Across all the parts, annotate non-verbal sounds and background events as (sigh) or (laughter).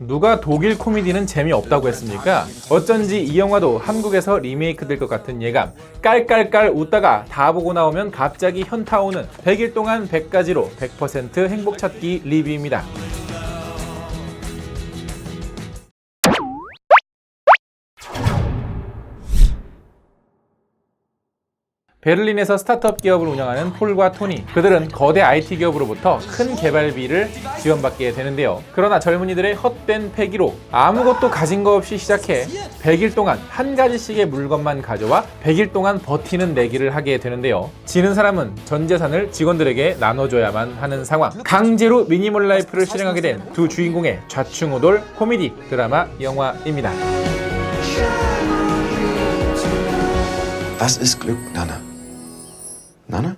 누가 독일 코미디는 재미없다고 했습니까? 어쩐지 이 영화도 한국에서 리메이크 될 것 같은 예감. 깔깔깔 웃다가 다 보고 나오면 갑자기 현타 오는 100일 동안 100가지로 100% 행복 찾기 리뷰입니다. 베를린에서 스타트업 기업을 운영하는 폴과 토니. 그들은 거대 IT 기업으로부터 큰 개발비를 지원받게 되는데요. 그러나 젊은이들의 헛된 패기로 아무것도 가진 거 없이 시작해 100일 동안 한 가지씩의 물건만 가져와 100일 동안 버티는 내기를 하게 되는데요. 지는 사람은 전 재산을 직원들에게 나눠줘야만 하는 상황. 강제로 미니멀 라이프를 실행하게 된 두 주인공의 좌충우돌 코미디 드라마 영화입니다. Was ist Glück, Nana? Nana?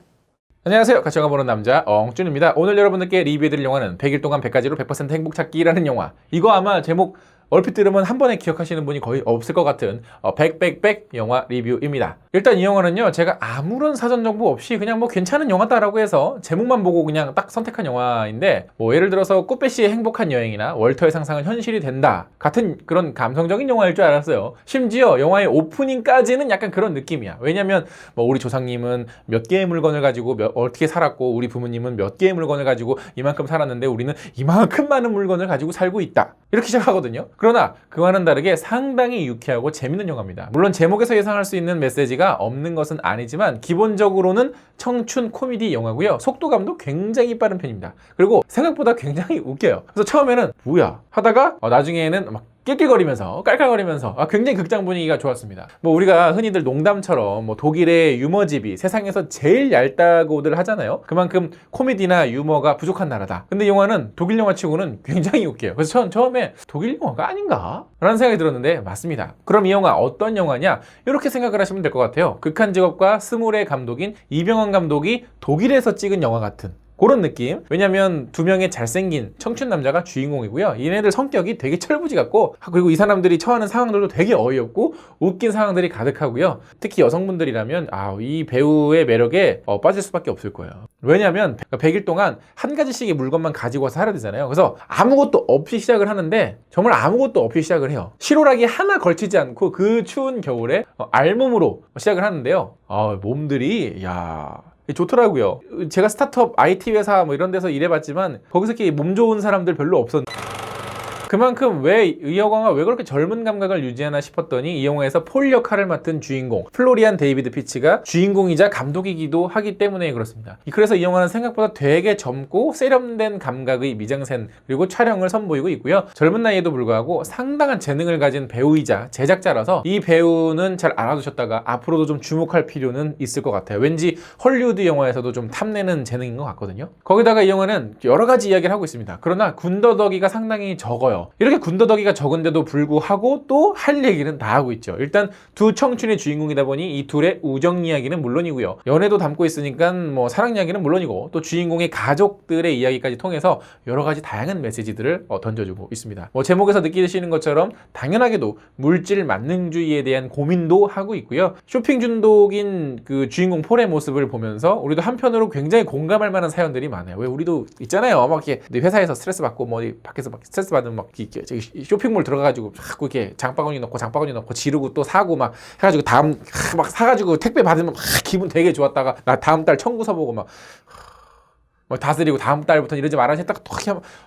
안녕하세요. 같이 영화 보는 남자 엉준입니다. 오늘 여러분들께 리뷰해드릴 영화는 100일 동안 100가지로 100% 행복 찾기라는 영화. 이거 아마 제목 얼핏 들으면 한 번에 기억하시는 분이 거의 없을 것 같은 어, 100, 100, 100 영화 리뷰입니다. 일단 이 영화는요, 제가 아무런 사전 정보 없이 그냥 뭐 괜찮은 영화다라고 해서 제목만 보고 그냥 딱 선택한 영화인데, 뭐 예를 들어서 꾸빼씨의 행복한 여행이나 월터의 상상은 현실이 된다 같은 그런 감성적인 영화일 줄 알았어요. 심지어 영화의 오프닝까지는 약간 그런 느낌이야. 왜냐면 뭐 우리 조상님은 몇 개의 물건을 가지고 몇- 어떻게 살았고, 우리 부모님은 몇 개의 물건을 가지고 이만큼 살았는데 우리는 이만큼 많은 물건을 가지고 살고 있다. 이렇게 시작하거든요. 그러나 그와는 다르게 상당히 유쾌하고 재밌는 영화입니다. 물론 제목에서 예상할 수 있는 메시지가 없는 것은 아니지만 기본적으로는 청춘 코미디 영화고요. 속도감도 굉장히 빠른 편입니다. 그리고 생각보다 굉장히 웃겨요. 그래서 처음에는 뭐야 하다가 어, 나중에는 막 낄낄거리면서 깔깔거리면서 아, 굉장히 극장 분위기가 좋았습니다. 뭐 우리가 흔히들 농담처럼 뭐 독일의 유머집이 세상에서 제일 얇다고들 하잖아요. 그만큼 코미디나 유머가 부족한 나라다. 근데 영화는 독일 영화 치고는 굉장히 웃겨요. 그래서 전 처음에 독일 영화가 아닌가? 라는 생각이 들었는데 맞습니다. 그럼 이 영화 어떤 영화냐? 이렇게 생각을 하시면 될 것 같아요. 극한 직업과 스물의 감독인 이병헌 감독이 독일에서 찍은 영화 같은 그런 느낌. 왜냐면 두 명의 잘생긴 청춘 남자가 주인공이고요. 얘네들 성격이 되게 철부지 같고 아, 그리고 이 사람들이 처하는 상황들도 되게 어이없고 웃긴 상황들이 가득하고요. 특히 여성분들이라면 아, 이 배우의 매력에 어, 빠질 수밖에 없을 거예요. 왜냐면 100일 동안 한 가지씩의 물건만 가지고 와서 살아야 되잖아요. 그래서 아무것도 없이 시작을 하는데 정말 아무것도 없이 시작을 해요. 실오라기 하나 걸치지 않고 그 추운 겨울에 어, 알몸으로 시작을 하는데요. 아, 몸들이 야 좋더라고요. 제가 스타트업 IT 회사 뭐 이런 데서 일해봤지만 거기서 이렇게 몸 좋은 사람들 별로 없었는데 그만큼 왜이 영화가 왜 그렇게 젊은 감각을 유지하나 싶었더니 이 영화에서 폴 역할을 맡은 주인공 플로리안 데이비드 피치가 주인공이자 감독이기도 하기 때문에 그렇습니다. 그래서 이 영화는 생각보다 되게 젊고 세련된 감각의 미장센 그리고 촬영을 선보이고 있고요. 젊은 나이에도 불구하고 상당한 재능을 가진 배우이자 제작자라서 이 배우는 잘 알아두셨다가 앞으로도 좀 주목할 필요는 있을 것 같아요. 왠지 헐리우드 영화에서도 좀 탐내는 재능인 것 같거든요. 거기다가 이 영화는 여러 가지 이야기를 하고 있습니다. 그러나 군더더기가 상당히 적어요. 이렇게 군더더기가 적은데도 불구하고 또 할 얘기는 다 하고 있죠. 일단 두 청춘의 주인공이다 보니 이 둘의 우정 이야기는 물론이고요. 연애도 담고 있으니까 뭐 사랑 이야기는 물론이고 또 주인공의 가족들의 이야기까지 통해서 여러 가지 다양한 메시지들을 어, 던져주고 있습니다. 뭐 제목에서 느끼시는 것처럼 당연하게도 물질 만능주의에 대한 고민도 하고 있고요. 쇼핑 중독인 그 주인공 폴의 모습을 보면서 우리도 한편으로 굉장히 공감할 만한 사연들이 많아요. 왜 우리도 있잖아요. 막 이렇게 내 회사에서 스트레스 받고 뭐 밖에서 막 스트레스 받으면 막 저기 쇼핑몰 들어가가지고 자꾸 이렇게 장바구니 넣고 장바구니 넣고 지르고 또 사고 막 해가지고 다음 하, 막 사가지고 택배 받으면 막 기분 되게 좋았다가 나 다음 달 청구서 보고 막뭐 다스리고 다음 달부터 이러지 말아야 딱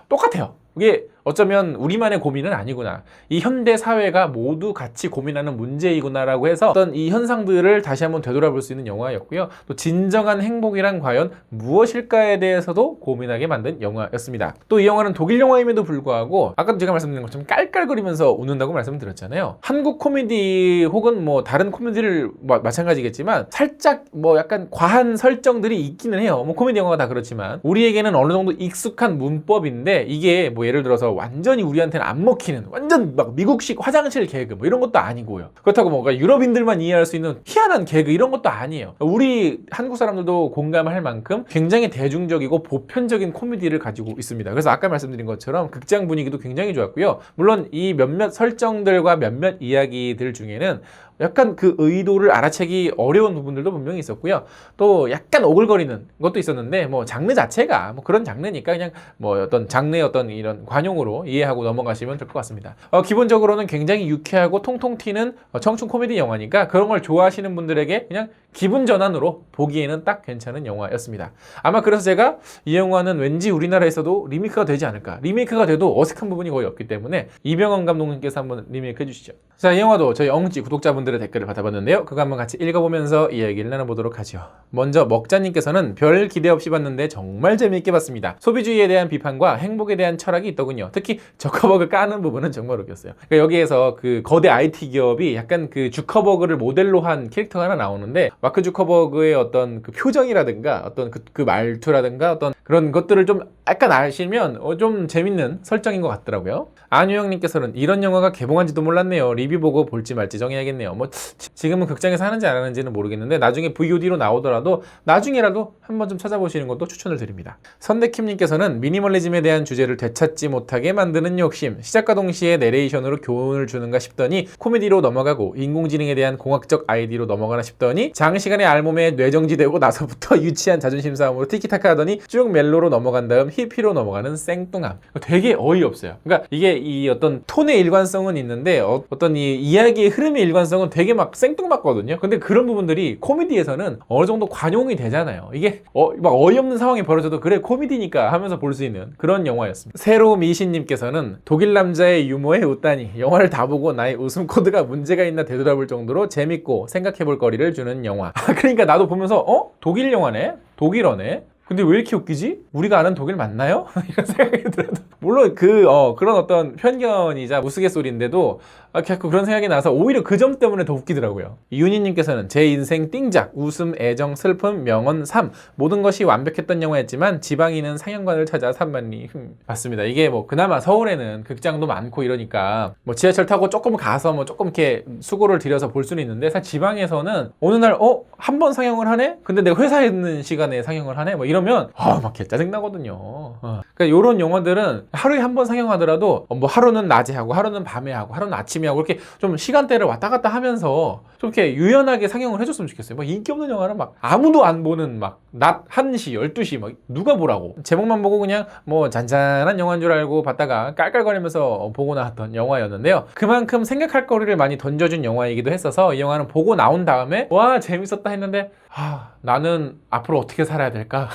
똑같아요. 이게 어쩌면 우리만의 고민은 아니구나. 이 현대 사회가 모두 같이 고민하는 문제이구나라고 해서 어떤 이 현상들을 다시 한번 되돌아볼 수 있는 영화였고요. 또 진정한 행복이란 과연 무엇일까에 대해서도 고민하게 만든 영화였습니다. 또 이 영화는 독일 영화임에도 불구하고 아까도 제가 말씀드린 것처럼 깔깔거리면서 웃는다고 말씀드렸잖아요. 한국 코미디 혹은 뭐 다른 코미디를 뭐 마찬가지겠지만 살짝 뭐 약간 과한 설정들이 있기는 해요. 뭐 코미디 영화가 다 그렇지만 우리에게는 어느 정도 익숙한 문법인데 이게 뭐 예를 들어서 완전히 우리한테는 안 먹히는 완전 막 미국식 화장실 개그 뭐 이런 것도 아니고요. 그렇다고 뭔가 유럽인들만 이해할 수 있는 희한한 개그 이런 것도 아니에요. 우리 한국 사람들도 공감할 만큼 굉장히 대중적이고 보편적인 코미디를 가지고 있습니다. 그래서 아까 말씀드린 것처럼 극장 분위기도 굉장히 좋았고요. 물론 이 몇몇 설정들과 몇몇 이야기들 중에는 약간 그 의도를 알아채기 어려운 부분들도 분명히 있었고요. 또 약간 오글거리는 것도 있었는데 뭐 장르 자체가 뭐 그런 장르니까 그냥 뭐 어떤 장르의 어떤 이런 관용으로 이해하고 넘어가시면 될 것 같습니다. 어, 기본적으로는 굉장히 유쾌하고 통통 튀는 어, 청춘 코미디 영화니까 그런 걸 좋아하시는 분들에게 그냥 기분 전환으로 보기에는 딱 괜찮은 영화였습니다. 아마 그래서 제가 이 영화는 왠지 우리나라에서도 리메이크가 되지 않을까. 리메이크가 돼도 어색한 부분이 거의 없기 때문에 이병헌 감독님께서 한번 리메이크 해주시죠. 자, 이 영화도 저희 엉찌 구독자분들의 댓글을 받아봤는데요. 그거 한번 같이 읽어보면서 이야기를 나눠보도록 하죠. 먼저 먹자님께서는 별 기대 없이 봤는데 정말 재미있게 봤습니다. 소비주의에 대한 비판과 행복에 대한 철학이 있더군요. 특히 저커버그 까는 부분은 정말 웃겼어요. 그러니까 여기에서 그 거대 IT 기업이 약간 그 주커버그를 모델로 한 캐릭터가 하나 나오는데 마크 주커버그의 어떤 그 표정이라든가 어떤 그, 그 말투라든가 어떤 그런 것들을 좀 약간 아시면 어, 좀 재밌는 설정인 것 같더라고요. 안유영님께서는 이런 영화가 개봉한지도 몰랐네요. 보고 볼지 말지 정해야겠네요. 뭐 지- 지금은 극장에서 하는지 안 하는지는 모르겠는데 나중에 VOD로 나오더라도 나중에라도 한번 좀 찾아보시는 것도 추천을 드립니다. 선대킴님께서는 미니멀리즘에 대한 주제를 되찾지 못하게 만드는 욕심, 시작과 동시에 내레이션으로 교훈을 주는가 싶더니 코미디로 넘어가고 인공지능에 대한 공학적 아이디로 넘어가나 싶더니 장시간의 알몸에 뇌정지되고 나서부터 (laughs) 유치한 자존심 싸움으로 티키타카 하더니 쭉 멜로로 넘어간 다음 히피로 넘어가는 생뚱함. 되게 어이없어요. 그러니까 이게 이 어떤 톤의 일관성은 있는데 어, 떤이 이야기의 흐름의 일관성은 되게 막 생뚱맞거든요. 근데 그런 부분들이 코미디에서는 어느 정도 관용이 되잖아요. 이게 어, 막 어이없는 상황이 벌어져도 그래 코미디니까 하면서 볼 수 있는 그런 영화였습니다. 새로 미신님께서는 독일 남자의 유머에 웃다니 영화를 다 보고 나의 웃음 코드가 문제가 있나 되돌아볼 정도로 재밌고 생각해볼 거리를 주는 영화. 아, 그러니까 나도 보면서 어 독일 영화네, 독일어네. 근데 왜 이렇게 웃기지? 우리가 아는 독일 맞나요? (laughs) 이런 생각이 들어도 물론 그 어, 그런 어떤 편견이자 우스갯소리인데도 아, 자꾸 그런 생각이 나서 오히려 그 점 때문에 더 웃기더라고요. 이윤희님께서는 제 인생 띵작 웃음 애정 슬픔 명언 삶 모든 것이 완벽했던 영화였지만 지방인은 상영관을 찾아 3만리 맞습니다. 이게 뭐 그나마 서울에는 극장도 많고 이러니까 뭐 지하철 타고 조금 가서 뭐 조금 이렇게 수고를 들여서 볼 수는 있는데 사실 지방에서는 어느 날 어 한 번 상영을 하네? 근데 내가 회사에 있는 시간에 상영을 하네? 뭐 이러면 아막 개짜증 나거든요. 어. 그러니까 이런 영화들은 하루에 한 번 상영하더라도 어, 뭐 하루는 낮에 하고 하루는 밤에 하고 하루는 아침에 하고 이렇게 좀 시간대를 왔다 갔다 하면서 좀 이렇게 유연하게 상영을 해줬으면 좋겠어요. 막 인기 없는 영화는 막 아무도 안 보는 막낮 1시, 12시 막 누가 보라고. 제목만 보고 그냥 뭐 잔잔한 영화인 줄 알고 봤다가 깔깔거리면서 보고 나왔던 영화였는데요. 그만큼 생각할 거리를 많이 던져준 영화이기도 했어서 이 영화는 보고 나온 다음에 와 재밌었다 했는데 아 나는 앞으로 어떻게 살아야 될까?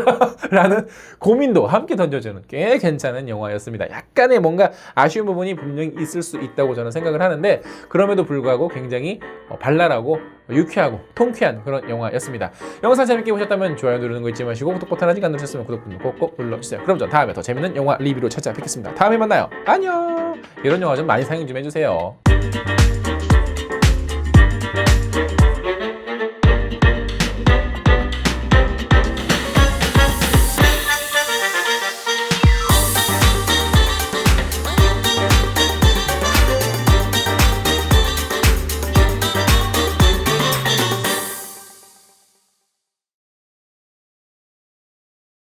(laughs) 라는 고민도 함께 던져주는 꽤 괜찮은 영화였습니다. 약간의 뭔가 아쉬운 부분이 분명히 있을 수 있다고 저는 생각을 하는데 그럼에도 불구하고 굉장히 어, 발랄하고 유쾌하고 통쾌한 그런 영화였습니다. 영상 재밌게 보셨다면 좋아요 누르는 거 잊지 마시고 구독 버튼 아직 안 누르셨으면 구독 버튼 꼭꼭 눌러주세요. 그럼 전 다음에 더 재밌는 영화 리뷰로 찾아뵙겠습니다. 다음에 만나요. 안녕. 이런 영화 좀 많이 사용 좀 해주세요.